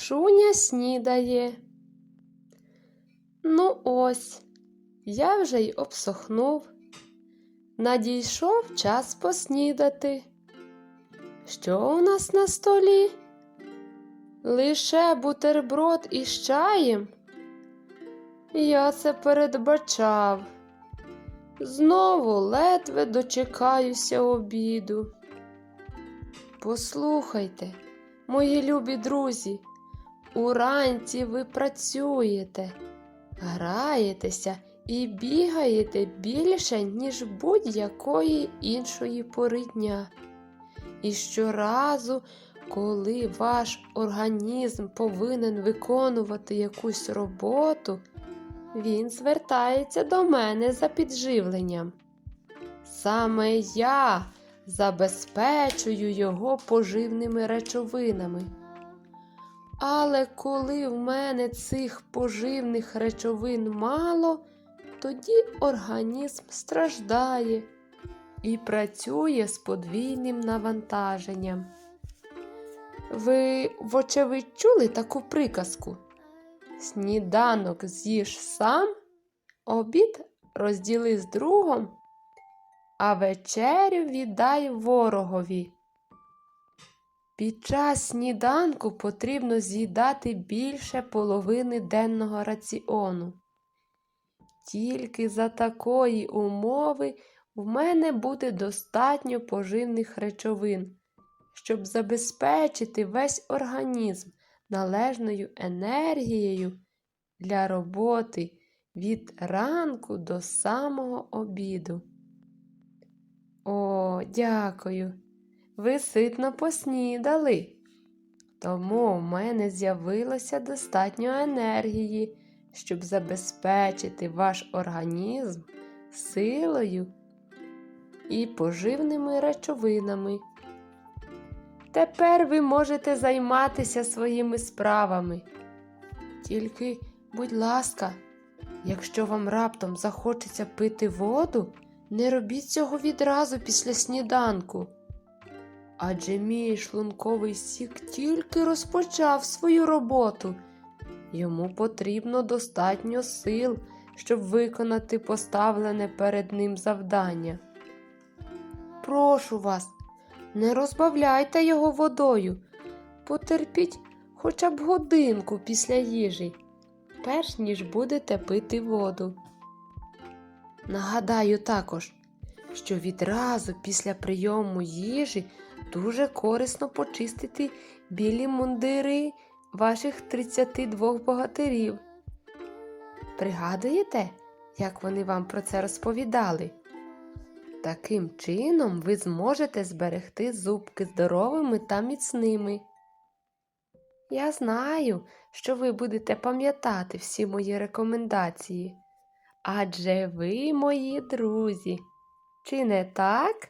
Шуня снідає. Ну ось, я вже й обсохнув. Надійшов час поснідати. Що у нас на столі? Лише бутерброд із чаєм. Я це передбачав. Знову ледве дочекаюся обіду. Послухайте, мої любі друзі, уранці ви працюєте, граєтеся і бігаєте більше, ніж будь-якої іншої пори дня. І щоразу, коли ваш організм повинен виконувати якусь роботу, він звертається до мене за підживленням. Саме я забезпечую його поживними речовинами. Але коли в мене цих поживних речовин мало, тоді організм страждає і працює з подвійним навантаженням. Ви, вочевидь, чули таку приказку? Сніданок з'їж сам, обід розділи з другом, а вечерю віддай ворогові. Під час сніданку потрібно з'їдати більше половини денного раціону. Тільки за такої умови в мене буде достатньо поживних речовин, щоб забезпечити весь організм належною енергією для роботи від ранку до самого обіду. О, дякую. Ви ситно поснідали. Тому в мене з'явилося достатньо енергії, щоб забезпечити ваш організм силою і поживними речовинами. Тепер ви можете займатися своїми справами. Тільки, будь ласка, якщо вам раптом захочеться пити воду, не робіть цього відразу після сніданку. Адже мій шлунковий сік тільки розпочав свою роботу. Йому потрібно достатньо сил, щоб виконати поставлене перед ним завдання. Прошу вас, не розбавляйте його водою. Потерпіть хоча б годинку після їжі, перш ніж будете пити воду. Нагадаю також, що відразу після прийому їжі дуже корисно почистити білі мундири ваших 32 богатирів. Пригадуєте, як вони вам про це розповідали? Таким чином ви зможете зберегти зубки здоровими та міцними. Я знаю, що ви будете пам'ятати всі мої рекомендації, адже ви мої друзі. Чи не так?